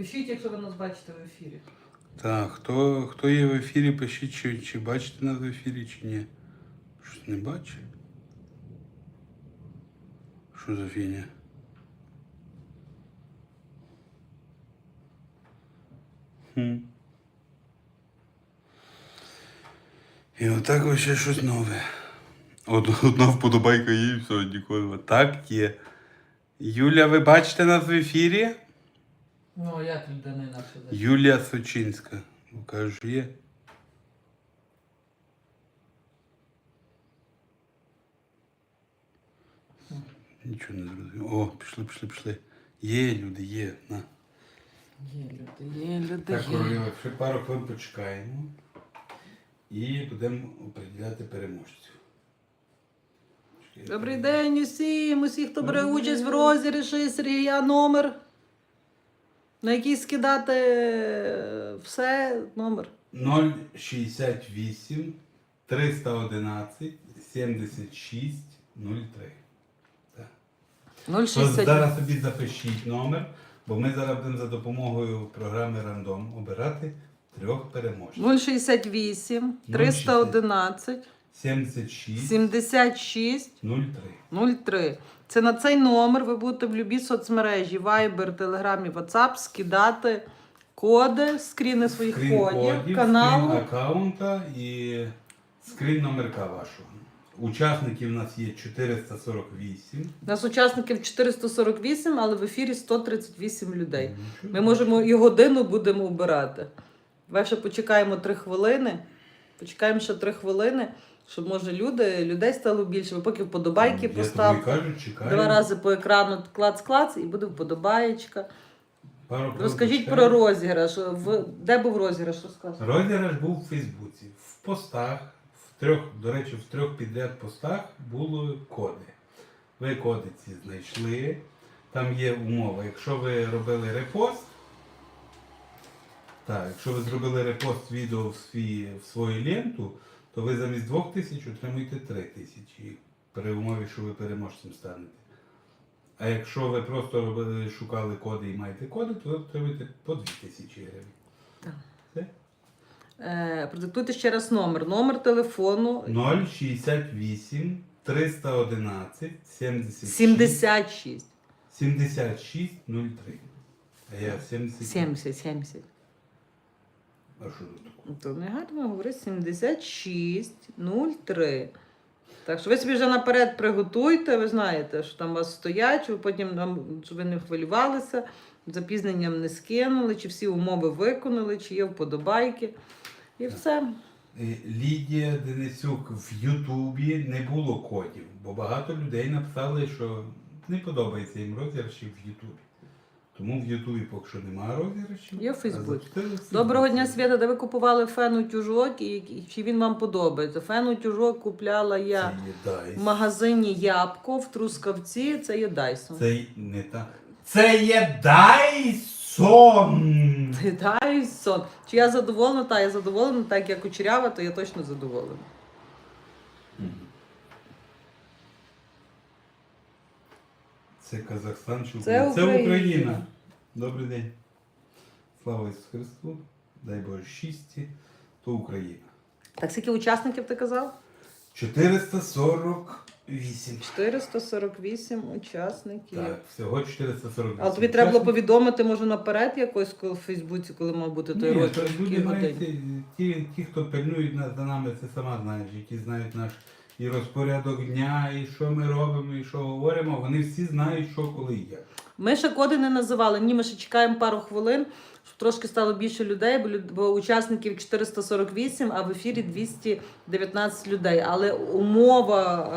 Пишіть, якщо ви нас бачите в ефірі. Так, хто, хто є в ефірі, пишіть, чи, чи бачите нас в ефірі, чи ні. Щось не бачить? Що за фігня? Хм. І отак ось ще щось нове. Од- Одна вподобайка є і все, ніколи. Так є. Юля, ви бачите нас в ефірі? Ну, як людина інакше? Юлія Сочинська. Ну, кажу, є. Нічого не зрозумів. О, пішли, пішли, пішли. Є люди, є. На. Є люди, є люди, Так, королева, ще пару хвилин почекаємо. І будемо определяти переможців. Добрий день усім, усі, хто бере участь в розіграші Сергія номер. На який скидати е, все номер. 068 311 76 03. Так. То 060. зараз собі запишіть номер, бо ми зараз будемо за допомогою програми Рандом обирати трьох переможців. 068 311 76 76 03. 03. Це на цей номер ви будете в любій соцмережі Viber, Telegram і WhatsApp скидати коди, скріни своїх Скрін кодів, кодів, скрін аккаунта і скрін номерка вашого. Учасників у нас є 448. У нас учасників 448, але в ефірі 138 людей. Ми можемо і годину будемо обирати. Ще почекаємо 3 хвилини. Почекаємо ще 3 хвилини, щоб може люди, людей стало більше. Ви поки вподобайки Я тобі поставте. кажу, чекаю. Два рази по екрану клац-клац і буде вподобаєчка. Пару Розкажіть про розіграш. В... Де був розіграш? Розказуй. Розіграш був у Фейсбуці. В постах, в трьох, до речі, в трьох підряд постах були коди. Ви коди ці знайшли. Там є умова. Якщо ви робили репост, так, якщо ви зробили репост відео в, свій, в свою ленту, то ви замість двох тисяч отримуєте три тисячі. При умові, що ви переможцем станете. А якщо ви просто робили, шукали коди і маєте коди, то ви отримуєте по дві тисячі гривень. Так. Все? Е, продиктуйте ще раз номер. Номер телефону 068 311 76 76. 76 03. А я 70. 70, 70. А що тут таке? То не гарно говорить 76 03. Так що ви собі вже наперед приготуйте, ви знаєте, що там у вас стоять, щоб потім нам, щоб ви не хвилювалися, запізненням не скинули, чи всі умови виконали, чи є вподобайки. І все. Е, Лідія Денисюк в Ютубі не було кодів, бо багато людей написали, що не подобається їм розіграші в Ютубі. Тому в Ютубі поки що немає розіграшів. Є в Фейсбуці. Доброго дня, Свята, де ви купували фен утюжок і, і чи він вам подобається? Фен утюжок купляла я Це є Дайс. в магазині Ябко в Трускавці, це є Дайсон. Це й не та. Це є Дайсон! Це Дайсон. Чи я задоволена? Та я задоволена, так як кучерява, то я точно задоволена. Це Казахстан чи Це Україна? Це Україна. Добрий день. Слава Ісусу Христу. Дай Боже щасті. То Україна. Так скільки учасників ти казав? 448. 448 учасників. Так, всього 448. Але тобі треба було повідомити, може, наперед якось коли в Фейсбуці, коли мав бути той Ні, в якій люди годині. ті, ті, хто пильнують нас за нами, це сама знаєш, які знають наш і розпорядок дня, і що ми робимо, і що говоримо, вони всі знають, що коли як. Ми ще коди не називали. Ні, ми ще чекаємо пару хвилин, щоб трошки стало більше людей, бо, люд- бо учасників 448, а в ефірі 219 людей. Але умова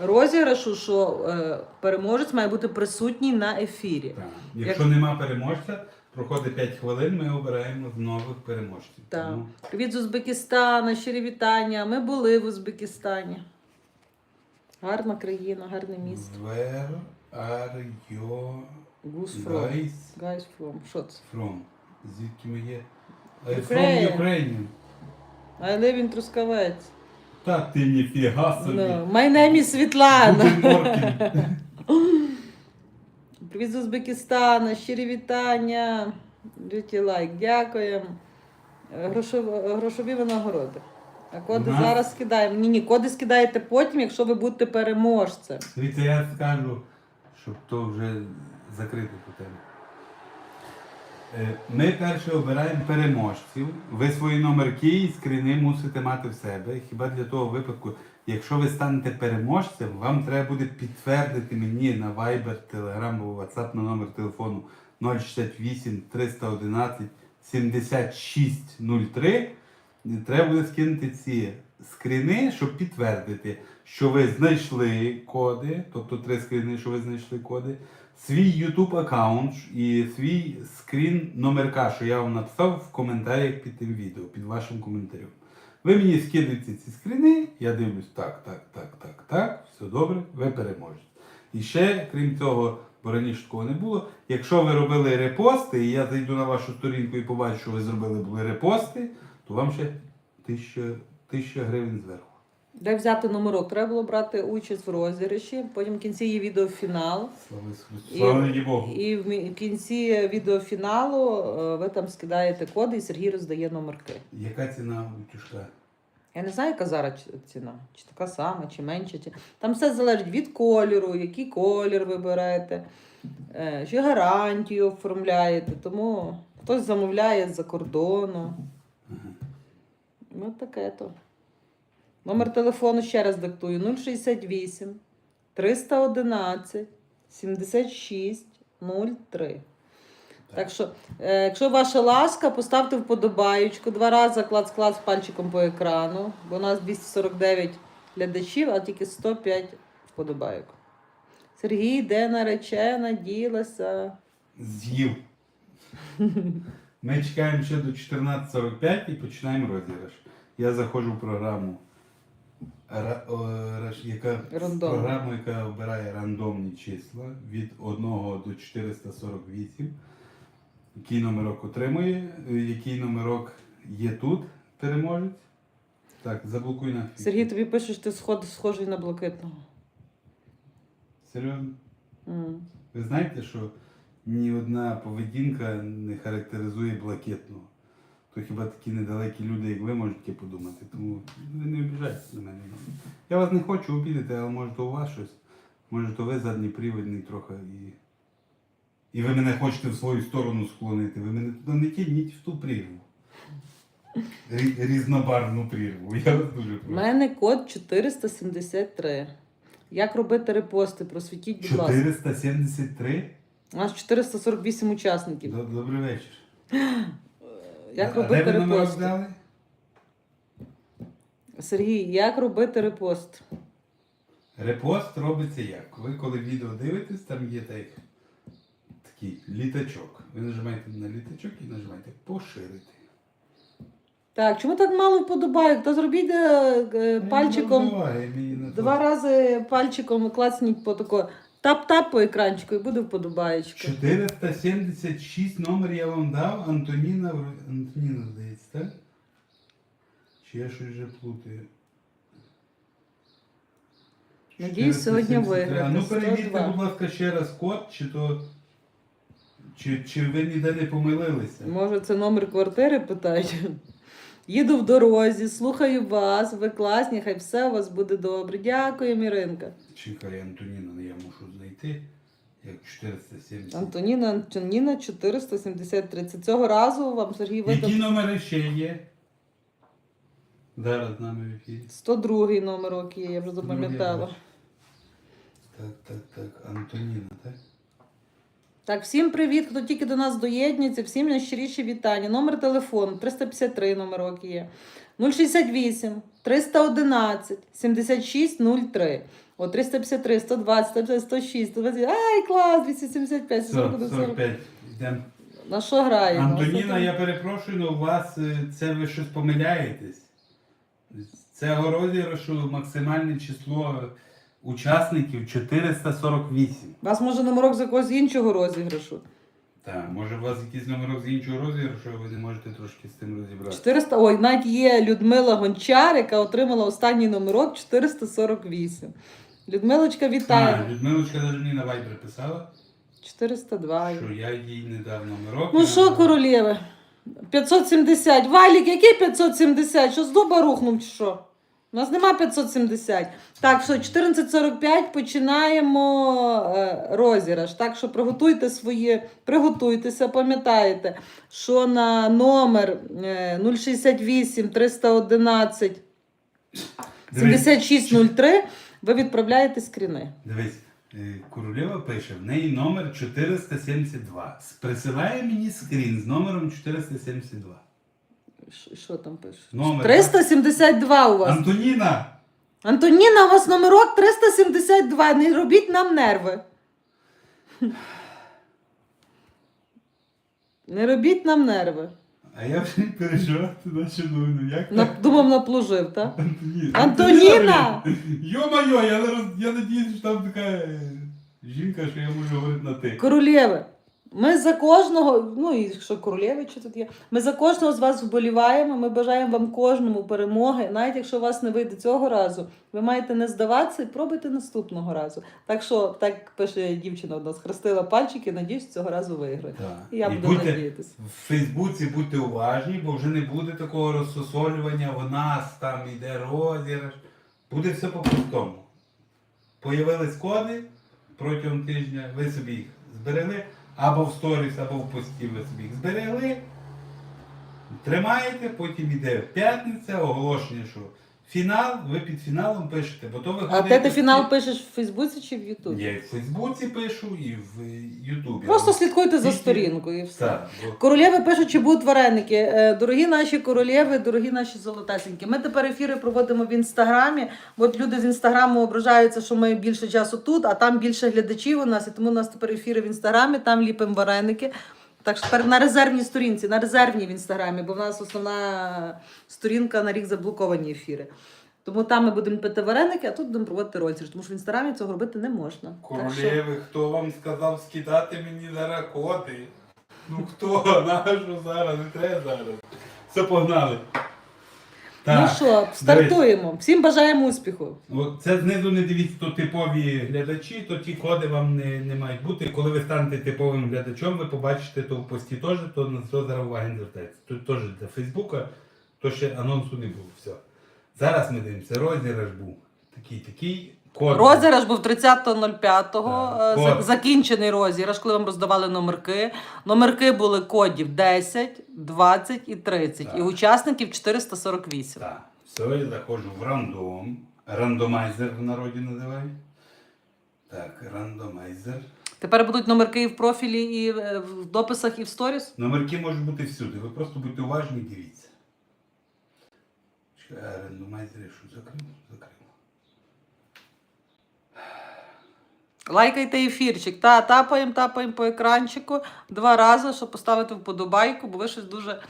е, розіграшу, що е, переможець має бути присутній на ефірі. Так. Якщо нема переможця, проходить 5 хвилин, ми обираємо нових переможців. Так. Тому з Узбекистана, щирі вітання. Ми були в Узбекистані. Гарна країна, гарне місто. Where are you Goose from. guys Guys from. Що це? from? Звідки ми є? I Ukraine. From Ukraine. I live in Трускавець. Та ти ніфіга собі. No. My name is Світлана. Привіт з Узбекистана, щирі вітання. Beauty лайк, дякуємо. Е, Грошові, винагороди. А коди У зараз скидаємо. Ні, ні, коди скидаєте потім, якщо ви будете переможцем. Дивіться, я скажу, щоб то вже закрити ту тему. Е, Ми перше обираємо переможців. Ви свої номерки і скріни мусите мати в себе. Хіба для того випадку, якщо ви станете переможцем, вам треба буде підтвердити мені на Viber, Telegram або WhatsApp на номер телефону 068 311 7603. Треба буде скинути ці скріни, щоб підтвердити, що ви знайшли коди, тобто три скріни, що ви знайшли коди, свій YouTube аккаунт і свій скрін номерка, що я вам написав в коментарях під тим відео, під вашим коментарем. Ви мені скидуєте ці скріни, я дивлюсь, так, так, так, так, так, все добре, ви переможете. І ще, крім цього, бо раніше такого не було. Якщо ви робили репости, і я зайду на вашу сторінку і побачу, що ви зробили були репости, то вам ще тисяча, тисяча гривень зверху. Де взяти номерок? Треба було брати участь в розіграші, потім в кінці є відеофінал. Слава Ісусу Христу. І- Слава навіки Богу. І в мі- в кінці відеофіналу е, ви там скидаєте коди і Сергій роздає номерки. Яка ціна утюжка? Я не знаю, яка зараз ці- ціна, чи така сама, чи менша. Чи... Там все залежить від кольору, який колір ви берете, е, чи гарантію оформляєте. Тому хтось замовляє з-за кордону. Ну, таке то. Номер телефону ще раз диктую: 068 311 76 03. Так що, е, якщо ваша ласка, поставте вподобаючку, два рази клац-клац пальчиком по екрану, бо у нас 249 глядачів, а тільки 105 вподобайок. Сергій, де наречена, ділася. З'їв. Ми чекаємо ще до 14.45 і починаємо розіграш. Я заходжу в програму, ра- о, раш- яка, Рандом. програму, яка обирає рандомні числа від 1 до 448. Який номерок отримує, е, який номерок є тут, переможець. Так, заблокуй нафіг. Сергій, тобі пише, що ти сход, схожий на блакитного. Серйозно? М. Ви знаєте, що ні одна поведінка не характеризує блакитного. То хіба такі недалекі люди, як ви, можуть таке подумати. Тому ви не обіжайтеся на мене. Я вас не хочу обідати, але може то у вас щось. Може, то ви задніприводний трохи і. І ви мене хочете в свою сторону склонити. Ви мене туди не тягніть в ту прірву. Рі- Різнобарвну прірву. Я вас дуже У прошу. мене код 473. Як робити репости? Просвітіть, будь ласка. 473? У нас 448 учасників. Доб- Добрий вечір. Як а, а робити де ви репости? Сергій, як робити репост? Репост робиться як? Ви коли відео дивитесь, там є так, такий літачок. Ви нажимаєте на літачок і нажимаєте поширити. Так, чому так мало вподобайок? То зробіть е, е, пальчиком. На то. Два рази пальчиком клацніть по тако. Тап-тап по екранчику і буде вподобаєчка. 476 номер я вам дав, Антоніна, Антоніна здається, так? Чи я щось вже плутаю? Надіюсь, сьогодні 473. А ну перевірте, 102. будь ласка, ще раз код, чи то. Чи, чи ви ніде не помилилися? Може, це номер квартири питають? Їду в дорозі, слухаю вас, ви класні, хай все у вас буде добре. Дякую, Міринка. Чекай, Антоніна, я мушу знайти. Як 470. Антоніна Антоніна 473. Це цього разу вам Сергій Які номери ще є? Зараз з нами в ефірі. 102 номерок є, я вже запам'ятала. Так, так, так. Антоніна, так? Всім привіт, хто тільки до нас доєднується, всім найщиріші вітання. Номер телефону 353 номерок є. 068 311 76 03. О, 353, 120, 150, 106, 120. Ай, клас, 275, Все, 41, 40. 45. Йдемо. На що граємо? Антоніна, я перепрошую, але у вас е, це ви щось помиляєтесь. Цього розіграшу максимальне число учасників 448. У вас може номерок з якогось іншого розіграшу. Так, може у вас якийсь номерок з іншого розіграшу, ви не можете трошки з цим розібратися. 400, ой, навіть є Людмила Гончар, яка отримала останній номерок 448. Людмилочка, вітаю. А, Людмилочка навіть мені на Viber писала. 402. Що я їй не дав номерок. Ну що, королєви? 570. Валік, який 570? Що з дуба рухнув чи що? У нас нема 570. Так, що 14.45 починаємо е, розіграш. Так що приготуйте свої, приготуйтеся, пам'ятаєте, що на номер е, 068 311 7603 ви відправляєте скріни. Дивись, е, Королева пише, в неї номер 472. С- Присилає мені скрін з номером 472. Що- там пише? Номер. 372 у вас. Антоніна! Антоніна, у вас номерок 372. Не робіть нам нерви. Не робіть нам нерви. А я вже переживати наче ну, як На, так? думав, наплужив, так? Антоніна! Антоніна! Йо-моє, я, зараз- я надіюсь, що там така е, жінка, що я можу говорити на ти. Королєви. Ми за кожного, ну і що королєви чи тут є, ми за кожного з вас вболіваємо. Ми бажаємо вам кожному перемоги. Навіть якщо у вас не вийде цього разу, ви маєте не здаватися і пробуйте наступного разу. Так що, так пише дівчина одна, схрестила пальчики, надіюсь, цього разу виграє. І я І буду будьте- надіятися. В Фейсбуці будьте уважні, бо вже не буде такого розсосолювання, у нас там йде розіграш. Буде все по-простому. Появились коди протягом тижня, ви собі їх зберегли, або в сторіс, або в пості ви собі їх зберегли. Тримаєте, потім йде п'ятниця, оголошення, що фінал, ви під фіналом пишете, бо то А виходить. де ти фінал пишеш в Фейсбуці чи в Ютубі? Я і в Фейсбуці пишу, і в Ютубі. Просто слідкуйте за Тільки- сторінкою і все. Так, бо- Королєви пишуть, чи будуть вареники. Е, Дорогі наші королєви, дорогі наші золотасенькі. Ми тепер ефіри проводимо в інстаграмі. От люди з інстаграму ображаються, що ми більше часу тут, а там більше глядачів у нас. І тому у нас тепер ефіри в інстаграмі, там ліпимо вареники. Так що тепер на резервній сторінці, на резервній в інстаграмі, бо в нас основна сторінка на рік заблоковані ефіри. Тому там ми будемо пити вареники, а тут будемо проводити розіграш, тому що в інстаграмі цього робити не можна. Королеви, хто вам сказав скидати мені зараз коди? Ну хто? Нащо зараз? Не треба зараз. Все погнали. Ну що, стартуємо. Всім бажаємо успіху. Це знизу не дивіться, то типові глядачі, то ті коди вам не, не мають бути. Коли ви станете типовим глядачом, ви побачите то в пості теж, то на це зараз уваги не звертається. Тут теж для Фейсбука, то ще анонсу не було. Все. Зараз ми дивимося, розіграш був. Такий, такий. Розіграш був 30.05. Так, е. Закінчений розіграш, коли вам роздавали номерки. Номерки були кодів 10, 20 і 30. Так. І учасників 448. Так. Все, я заходжу в рандом. Рандомайзер в народі називають. Так, рандомайзер. Тепер будуть номерки і в профілі, і е, в дописах, і в сторіс. Номерки можуть бути всюди. Ви просто будьте уважні дивіться. Рандомайзер я що закрив? Закрив. Лайкайте ефірчик. Та, тапаємо, тапаємо по екранчику два рази, щоб поставити вподобайку, бо ви щось дуже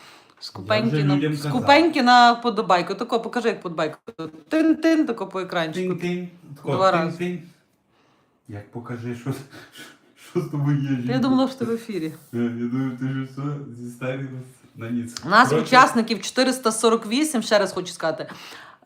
скупенькі, на, скупенькі на вподобайку. Тако, покажи, як вподобайку. Тин-тин, тако по екранчику. Тинь-тинь. Тако, Два тинь-тинь. Як покажи, що, що з тобою є. Я жінка? думала, що ти в ефірі. Е, Я думаю, ти ж все зі на ніц. У нас Коротше, учасників 448, ще раз хочу сказати.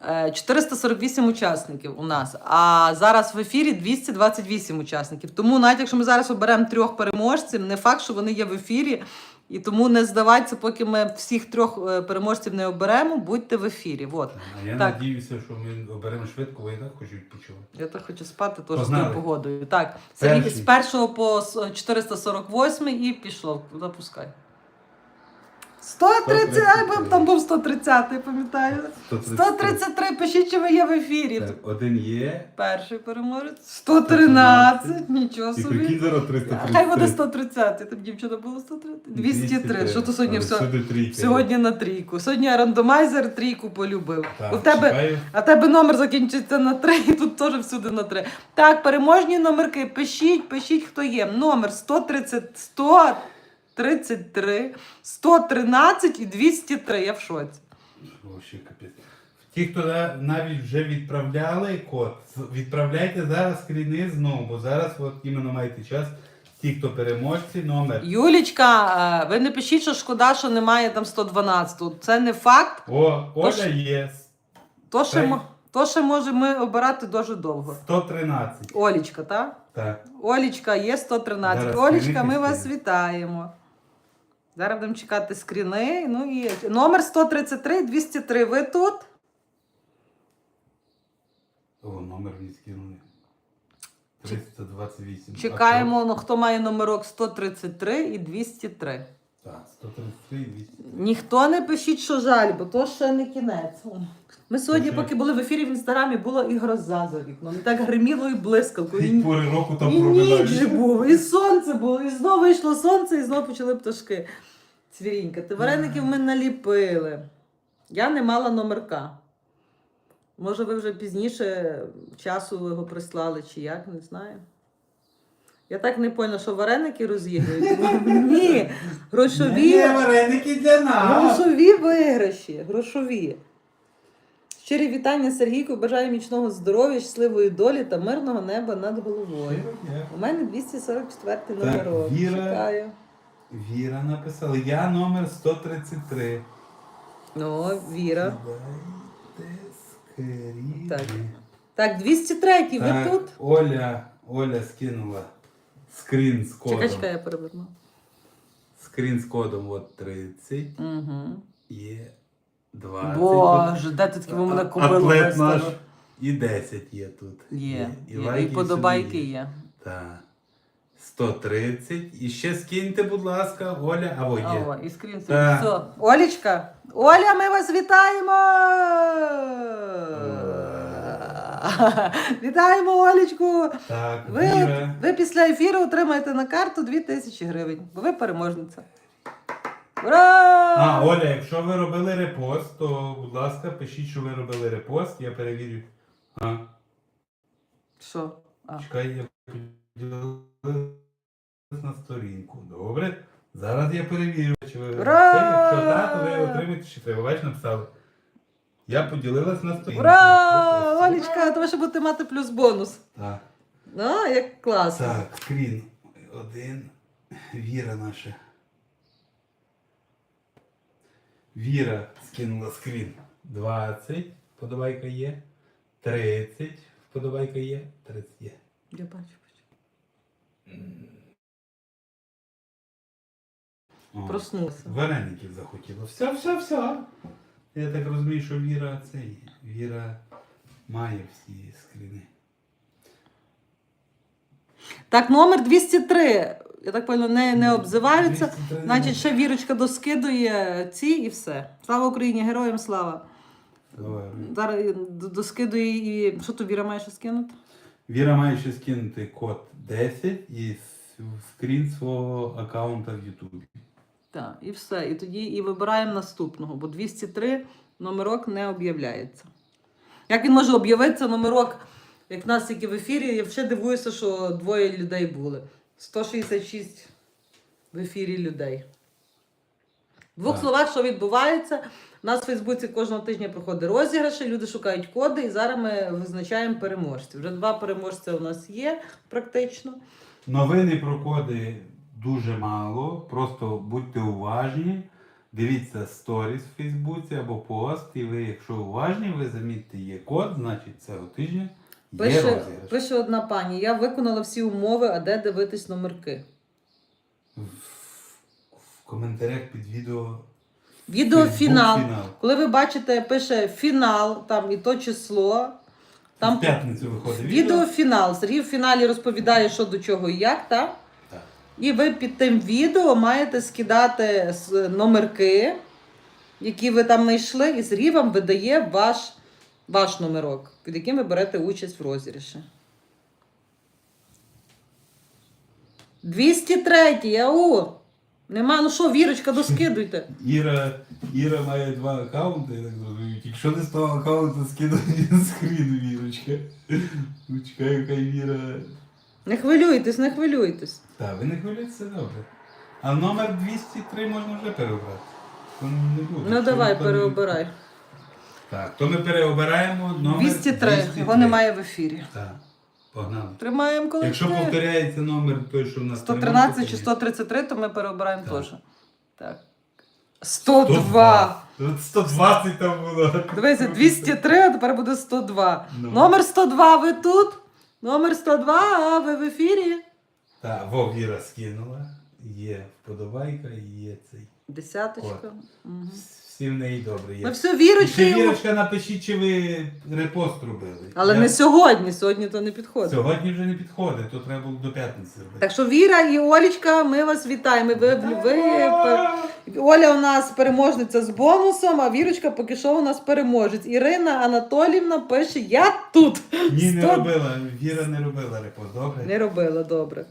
Е, 448 учасників у нас, а зараз в ефірі 228 учасників. Тому навіть якщо ми зараз оберемо трьох переможців, не факт, що вони є в ефірі. І тому не здавайтеся, поки ми всіх трьох е, переможців не оберемо, будьте в ефірі. От. А я Так. надіюся, що ми оберемо швидко, бо я так хочу відпочивати. Я так хочу спати теж з тою погодою. Так, Перший. з першого по с- 448 і пішло. Запускай. 130, ай, бо там був 130, я пам'ятаю. 133, пишіть, чи ви є в ефірі. Так, один є. Перший переможець. 113, нічого І прикинь собі. зараз 330. Хай буде 130, там дівчина було 130. 203. Що то сьогодні все? всюди. Сьогодні на трійку. Сьогодні рандомайзер трійку полюбив. Так, У тебе, чекаю. а тебе номер закінчиться на 3, і тут теж всюди на 3. Так, переможні номерки. Пишіть, пишіть, хто є. Номер 130, 133, 113 і 203. Я в шоці. Вообще капець. Ті, хто навіть вже відправляли код, відправляйте зараз скріни знову, бо зараз от іменно маєте час. Ті, хто переможці, номер. Юлічка, е, ви не пишіть, що шкода, що немає там 112. Це не факт. О, Оля є. То ще, й- то ще може ми обирати дуже довго. 113. Олічка, так? Так. Олічка є 113. Зараз Олічка, ми вас вітаємо. Зараз будемо чекати скріни. Ну і номер 133 203. Ви тут? О, номер мені скинули. 328. Чекаємо, ну, хто має номерок 133 і 203. Що? Так, 133 200. Ніхто не пишіть, що жаль, бо то ще не кінець. Ми сьогодні, поки були в ефірі в інстаграмі, була і гроза за вікном. І так гриміло і блискавко. І, І пори року там і ніч же було, і сонце було, і знову вийшло сонце, і знову почали пташки. Цвірінька, ти вареників ми наліпили. Я не мала номерка. Може, ви вже пізніше часу його прислали, чи як, не знаю. Я так не поняла, що вареники розігрують. Ні, грошові. Ні, вареники для нас. Грошові виграші, грошові. Щирі вітання Сергійку, бажаю міцного здоров'я, щасливої долі та мирного неба над головою. У мене 244 номерок. Віра. Чекаю. Віра написала. Я номер 133. Ну, Віра. Так. Так, 203, ви Так, тут? Оля, Оля скинула скрін з кодом. Чекай, чекай, я переверну. Скрін з кодом от 30 Угу. є 20. Боже, де ти таки ви мене купили? Атлет наш і 10 є тут. Є, І, є. лайки і подобайки сюди є. Так. 130. І ще скиньте, будь ласка, Оля, або є. Ава, і скрін Так. Все. Олічка, Оля, ми вас вітаємо! Вітаємо Олічку! Так, Ви, ви після ефіру отримаєте на карту 2000 гривень, бо ви переможниця. Ура! А, Оля, якщо ви робили репост, то, будь ласка, пишіть, що ви робили репост, я перевірю. А, Що? А. чекай, я поділилась на сторінку. Добре. Зараз я перевірю, чи ви Ура! Це, Якщо так, то ви отримаєте ще треба. Бачиш, написали. Я поділилась на сторінку. Ура! Олічка, то ви ще будете мати плюс бонус. Так. А, як класно. Так, скрін. Один. Віра наша. Віра скинула скрін. 20. Вподобайка є. 30. Вподобайка є. 30 є. Я бачу, бачу. Проснулася. Вареників захотіла. Все, все, все. Я так розумію, що Віра цей. Віра має всі скріни. Так, номер 203. Я так поняла, не, не обзиваються. 203 Значить, ще вірочка доскидує ці і все. Слава Україні, героям слава. Давай. Зараз доскидує і. Що то Віра має ще скинути? Віра має ще скинути код 10 і скрін свого аккаунта в Ютубі. Так, і все. І тоді і вибираємо наступного, бо 203 номерок не об'являється. Як він може об'явитися номерок, як нас тільки в ефірі, я ще дивуюся, що двоє людей були. 166 в ефірі людей. В двох Так. словах, що відбувається, у нас в Фейсбуці кожного тижня проходить розіграші, люди шукають коди, і зараз ми визначаємо переможців. Вже два переможця у нас є практично. Новини про коди дуже мало. Просто будьте уважні. Дивіться сторіс в Фейсбуці або пост, і ви, якщо уважні, ви замітите, є код, значить цього тижня є Пише, розіграш. пише одна пані: я виконала всі умови, а де дивитись номерки? В, в коментарях під відео. Відео Facebook фінал. фінал. Коли ви бачите, пише фінал, там і то число. Там В п'ятницю виходить відео. відео. Сергій в фіналі розповідає, що до чого і як, так? І ви під тим відео маєте скидати номерки, які ви там знайшли, і Сергій вам видає ваш, ваш номерок, під яким ви берете участь в розіграші. 203, ау! Нема, ну що, Вірочка, доскидуйте. Іра, Іра має два аккаунти, я так зрозумів. Якщо не з того аккаунту скидає скрін Вірочка. Ну, чекаю, Віра. Не хвилюйтесь, не хвилюйтесь. Так, ви не хвилюйтеся добре. А номер 203 можна вже переобрати. Не буде. Ну давай, переобирай. Так, то ми переобираємо номер 203, його немає в ефірі. Так, погнали. Тримаємо коли. Якщо повторяється номер той, що в нас 113 чи 133, то ми переобираємо теж. Так. 102. 102. 120 там було. Дивися, 203, а тепер буде 102. Ну. Номер 102, ви тут? Номер 102, а ви в ефірі. Так, Вов Віра скинула. Є вподобайка, є цей. Десяточка. От. Всі в неї добре Ну є. все, І вірочки. ще йому. Вірочка, напишіть, чи ви репост робили. Але Я- не сьогодні, сьогодні то не підходить. Сьогодні вже не підходить, то треба було до п'ятниці робити. Так що Віра і Олічка, ми вас вітаємо. Ви, ви, пер- Оля у нас переможниця з бонусом, а Вірочка поки що у нас переможець. Ірина Анатолівна пише: Я тут. Ні, не Сто- робила. Віра не робила репост, добре? Не робила добре.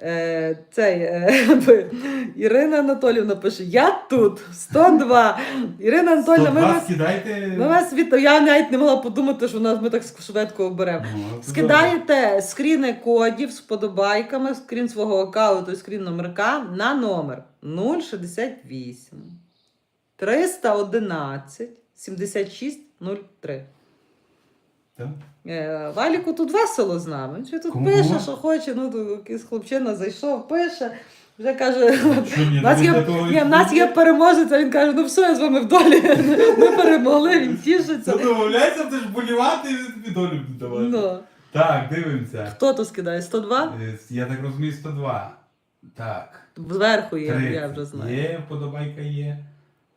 Е, цей, е, Ірина Анатолівна пише: Я тут. 102. Ірина Анатолівна, ми вас, скидайте. ми вас вітаємо. Я навіть не могла подумати, що нас ми так швидко оберемо. Ну, Скидаєте скріни кодів з подобайками, скрін свого аккаунту скрін номерка на номер 068 311 76 03. Е, Валіку тут весело з нами. Він тут Кому? пише, що хоче. Ну, тут якийсь хлопчина зайшов, пише. Вже каже, у нас ну, є, ні, в нас є переможець, а він каже, ну все, я з вами в долі. Ми перемогли, він тішиться. Це домовляється, ти ж болівати і тобі долю давати. Ну. Так, дивимося. Хто то скидає? 102? Е, Я так розумію, 102. Так. Зверху є, 30. я вже знаю. Є, вподобайка є.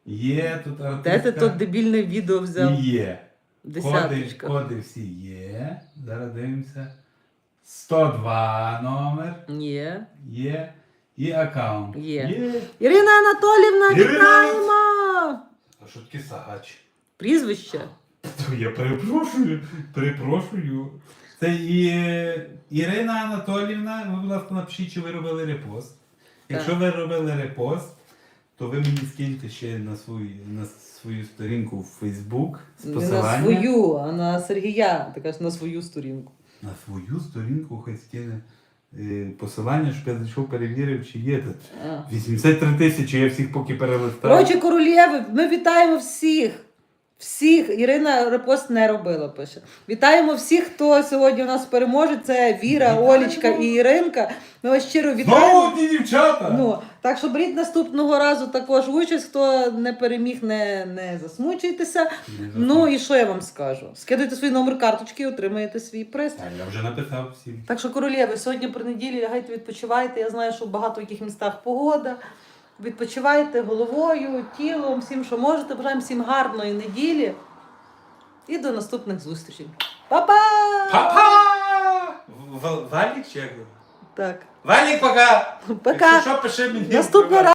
Є тут Де ти то дебільне відео взяв? І є. Коди, Десяточка. коди всі є. Зараз дивимося. 102 номер. Є. Є. І аккаунт. Є. Ірина Анатолівна, Ірина! вітаємо! А що таке сагач? Прізвище. То я перепрошую, перепрошую. Це і Ірина Анатолівна, ви, будь ласка, напишіть, чи ви робили репост. Якщо ви робили репост, то ви мені скиньте ще на свою, на свою сторінку в Facebook з Не посиланням. на свою, а на Сергія. Ти кажеш, на свою сторінку. На свою сторінку хай скине е, посилання, щоб я зайшов, перевірив, чи є тут. А. 83 тисячі, я всіх поки перелистав. Коротше, королєви, ми вітаємо всіх. Всіх. Ірина репост не робила, пише. Вітаємо всіх, хто сьогодні у нас переможе. Це Віра. Олічка і Іринка. Ми вас щиро вітаємо. Знову ті дівчата! Ну, так що беріть наступного разу також участь. Хто не переміг, не, не засмучуйтеся. Не Ну і що я вам скажу? Скидайте свій номер карточки і отримаєте свій приз. Так, я вже написав всім. Так що, королєви, сьогодні при неділі лягайте відпочивайте. Я знаю, що в багато яких містах погода. Відпочивайте головою, тілом, всім, що можете. Бажаємо всім гарної неділі. І до наступних зустрічей. Па-па! Папа! Валік чи як? Так, Валік, пока! пока. Якщо що, пиши мені. Наступного разу.